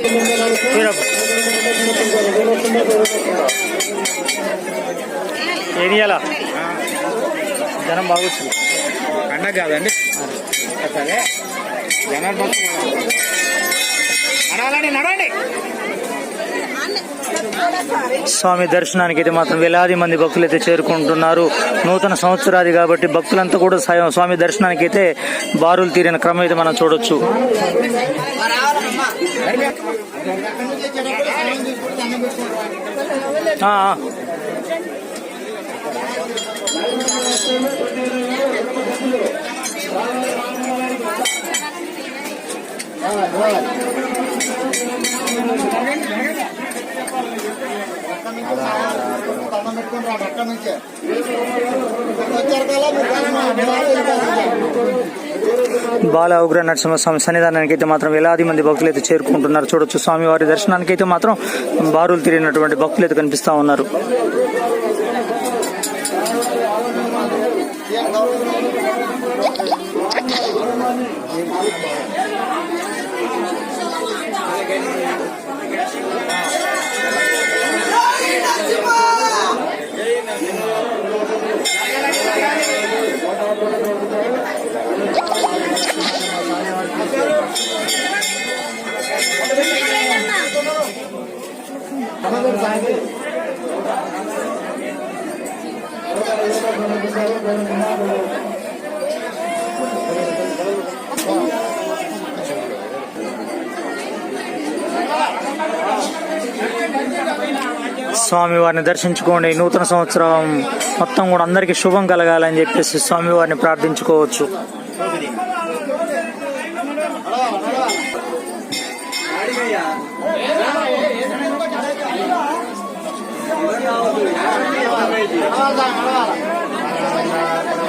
వీరప్ప. ఏది ఎలా జనం బాగా అన్న కాదండి. సరే. జనాలు అనాలని నడవాలండి నడవండి. స్వామి దర్శనానికి అయితే మాత్రం వేలాది మంది భక్తులు అయితే చేరుకుంటున్నారు. నూతన సంవత్సరాది కాబట్టి భక్తులంతా కూడా స్వామి దర్శనానికి అయితే బారులు తీరిన క్రమం అయితే మనం చూడొచ్చు. ఆ, బాల ఉగ్ర నరసింహస్వామి సన్నిధానానికి అయితే మాత్రం వేలాది మంది భక్తులు అయితే చేరుకుంటున్నారు. చూడొచ్చు స్వామివారి దర్శనానికి అయితే మాత్రం బారులు తిరిగినటువంటి భక్తులు అయితే కనిపిస్తా ఉన్నారు. స్వామివారిని దర్శించుకోండి. నూతన సంవత్సరం మొత్తం కూడా అందరికీ శుభం కలగాలని చెప్పేసి స్వామివారిని ప్రార్థించుకోవచ్చు. నడవాలి 我告诉你，这是计划悲了。